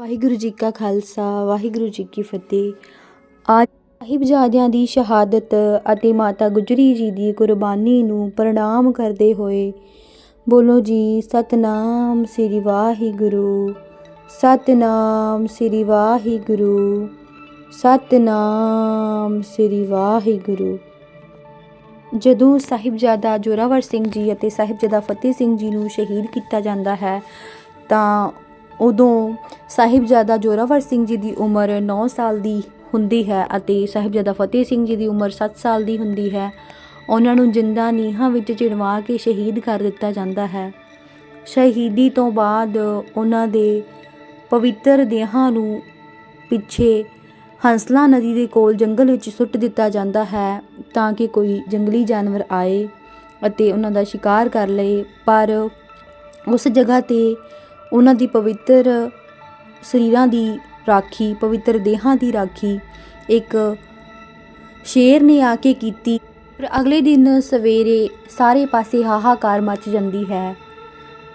ਵਾਹਿਗੁਰੂ ਜੀ ਕਾ ਖਾਲਸਾ, ਵਾਹਿਗੁਰੂ ਜੀ ਕੀ ਫਤਿਹ। ਅੱਜ ਸਾਹਿਬਜ਼ਾਦਿਆਂ ਦੀ ਸ਼ਹਾਦਤ ਅਤੇ ਮਾਤਾ ਗੁਜਰੀ ਜੀ ਦੀ ਕੁਰਬਾਨੀ ਨੂੰ ਪ੍ਰਣਾਮ ਕਰਦੇ ਹੋਏ ਬੋਲੋ ਜੀ, ਸਤਨਾਮ ਸ੍ਰੀ ਵਾਹਿਗੁਰੂ, ਸਤਨਾਮ ਸ੍ਰੀ ਵਾਹਿਗੁਰੂ, ਸਤਨਾਮ ਸ੍ਰੀ ਵਾਹਿਗੁਰੂ। ਜਦੋਂ ਸਾਹਿਬਜ਼ਾਦਾ ਜੋਰਾਵਰ ਸਿੰਘ ਜੀ ਅਤੇ ਸਾਹਿਬਜ਼ਾਦਾ ਫਤਿਹ ਸਿੰਘ ਜੀ ਨੂੰ ਸ਼ਹੀਦ ਕੀਤਾ ਜਾਂਦਾ ਹੈ, ਤਾਂ ਉਦੋਂ ਸਾਹਿਬਜ਼ਾਦਾ ਜੋਰਾਵਰ ਸਿੰਘ ਜੀ ਦੀ ਉਮਰ 9 ਸਾਲ ਦੀ ਹੁੰਦੀ ਹੈ ਅਤੇ ਸਾਹਿਬਜ਼ਾਦਾ ਫਤਿਹ ਸਿੰਘ ਜੀ ਦੀ ਉਮਰ 7 ਸਾਲ ਦੀ ਹੁੰਦੀ ਹੈ। ਉਹਨਾਂ ਨੂੰ ਜਿੰਦਾ ਨੀਹਾਂ ਵਿੱਚ ਚਿਣਵਾ ਕੇ ਸ਼ਹੀਦ ਕਰ ਦਿੱਤਾ ਜਾਂਦਾ ਹੈ। ਸ਼ਹੀਦੀ ਤੋਂ ਬਾਅਦ ਉਹਨਾਂ ਦੇ ਪਵਿੱਤਰ ਦੇਹਾਂ ਨੂੰ ਪਿੱਛੇ ਹੰਸਲਾ ਨਦੀ ਦੇ ਕੋਲ ਜੰਗਲ ਵਿੱਚ ਸੁੱਟ ਦਿੱਤਾ ਜਾਂਦਾ ਹੈ ਤਾਂ ਕਿ ਕੋਈ ਜੰਗਲੀ ਜਾਨਵਰ ਆਏ ਅਤੇ ਉਹਨਾਂ ਦਾ ਸ਼ਿਕਾਰ ਕਰ ਲਏ। ਪਰ ਉਸ ਜਗ੍ਹਾ ਤੇ ਉਹਨਾਂ ਦੀ ਪਵਿੱਤਰ ਸਰੀਰਾਂ ਦੀ ਰਾਖੀ, ਪਵਿੱਤਰ ਦੇਹਾਂ ਦੀ ਰਾਖੀ ਇੱਕ ਸ਼ੇਰ ਨੇ ਆ ਕੇ ਕੀਤੀ। ਪਰ ਅਗਲੇ ਦਿਨ ਸਵੇਰੇ ਸਾਰੇ ਪਾਸੇ ਹਾਹਾਕਾਰ ਮਚ ਜਾਂਦੀ ਹੈ।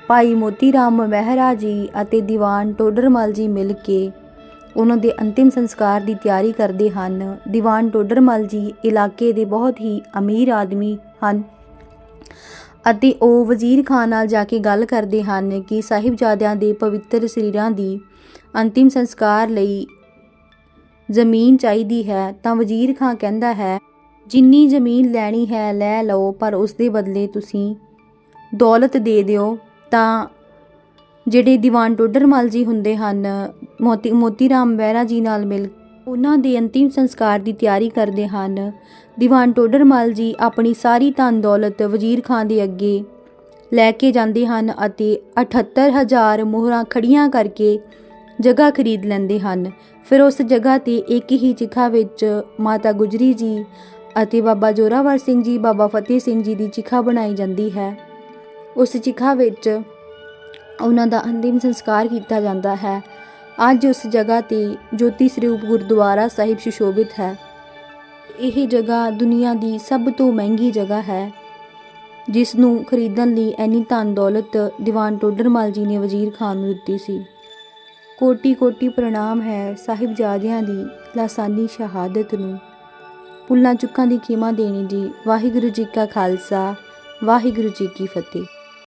ਭਾਈ ਮੋਤੀ ਰਾਮ ਮਹਿਰਾ ਜੀ ਅਤੇ ਦੀਵਾਨ ਟੋਡਰਮਲ ਜੀ ਮਿਲ ਕੇ ਉਹਨਾਂ ਦੇ ਅੰਤਿਮ ਸੰਸਕਾਰ ਦੀ ਤਿਆਰੀ ਕਰਦੇ ਹਨ। ਦੀਵਾਨ ਟੋਡਰਮਲ ਜੀ ਇਲਾਕੇ ਦੇ ਬਹੁਤ ਹੀ ਅਮੀਰ ਆਦਮੀ ਹਨ। ਅਤੇ ਉਹ ਵਜ਼ੀਰ ਖਾਨ ਨਾਲ ਜਾ ਕੇ ਗੱਲ ਕਰਦੇ ਹਨ ਕਿ ਸਾਹਿਬਜ਼ਾਦਿਆਂ ਦੇ ਪਵਿੱਤਰ ਸਰੀਰਾਂ ਦੀ ਅੰਤਿਮ ਸੰਸਕਾਰ ਲਈ ਜ਼ਮੀਨ ਚਾਹੀਦੀ ਹੈ, ਤਾਂ ਵਜ਼ੀਰ ਖਾਨ ਕਹਿੰਦਾ ਹੈ, ਜਿੰਨੀ ਜ਼ਮੀਨ ਲੈਣੀ ਹੈ, ਲੈ ਲਓ, ਪਰ ਉਸ ਦੇ ਬਦਲੇ ਤੁਸੀਂ ਦੌਲਤ ਦੇ ਦਿਓ। ਤਾਂ ਜਿਹੜੇ ਦੀਵਾਨ ਟੋਡਰਮਲ ਜੀ ਹੁੰਦੇ ਹਨ ਮੋਤੀ ਮੋਤੀ ਰਾਮ ਬਹਿਰਾ ਜੀ ਨਾਲ ਮਿਲ ਉਹਨਾਂ ਦੇ ਅੰਤਿਮ ਸੰਸਕਾਰ ਦੀ ਤਿਆਰੀ ਕਰਦੇ ਹਨ। ਦੀਵਾਨ ਟੋਡਰਮਲ ਜੀ ਆਪਣੀ ਸਾਰੀ ਧਨ ਦੌਲਤ ਵਜ਼ੀਰ ਖਾਨ ਦੇ ਅੱਗੇ ਲੈ ਕੇ ਜਾਂਦੇ ਹਨ ਅਤੇ 78000 ਮੋਹਰਾਂ ਖੜੀਆਂ ਕਰਕੇ ਜਗ੍ਹਾ ਖਰੀਦ ਲੈਂਦੇ ਹਨ। ਫਿਰ ਉਸ ਜਗ੍ਹਾ ਤੇ ਇੱਕ ਹੀ ਚਿਖਾ ਵਿੱਚ ਮਾਤਾ ਗੁਜਰੀ ਜੀ ਅਤੇ ਬਾਬਾ ਜੋਰਾਵਰ ਸਿੰਘ ਜੀ, ਬਾਬਾ ਫਤਿਹ ਸਿੰਘ ਜੀ ਦੀ ਚਿਖਾ ਬਣਾਈ ਜਾਂਦੀ ਹੈ। ਉਸ ਚਿਖਾ ਵਿੱਚ ਉਹਨਾਂ ਦਾ ਅੰਤਿਮ ਸੰਸਕਾਰ ਕੀਤਾ ਜਾਂਦਾ ਹੈ। ਅੱਜ ਉਸ ਜਗ੍ਹਾ ਤੇ ਜੋਤੀ ਸਰੂਪ ਗੁਰਦੁਆਰਾ ਸਾਹਿਬ ਸੁਸ਼ੋਭਿਤ ਹੈ। ਇਹ ਜਗ੍ਹਾ ਦੁਨੀਆ ਦੀ ਸਭ ਤੋਂ ਮਹਿੰਗੀ ਜਗ੍ਹਾ ਹੈ ਜਿਸ ਨੂੰ ਖਰੀਦਣ ਲਈ ਐਨੀ ਧਨ ਦੌਲਤ ਦੀਵਾਨ ਟੋਡਰਮਲ ਜੀ ਨੇ ਵਜ਼ੀਰ ਖਾਨ ਨੂੰ ਦਿੱਤੀ ਸੀ। ਕੋਟੀ ਕੋਟੀ ਪ੍ਰਣਾਮ ਹੈ ਸਾਹਿਬਜ਼ਾਦਿਆਂ ਦੀ ਲਾਸਾਨੀ ਸ਼ਹਾਦਤ ਨੂੰ। ਪੁੱਲਾਂ ਚੁੱਕਾਂ ਦੀ ਕੀਮਾ ਦੇਣੀ ਜੀ ਵਾਹਿਗੁਰੂ ਜੀ ਕਾ ਖਾਲਸਾ, ਵਾਹਿਗੁਰੂ ਜੀ ਕੀ ਫਤਿਹ।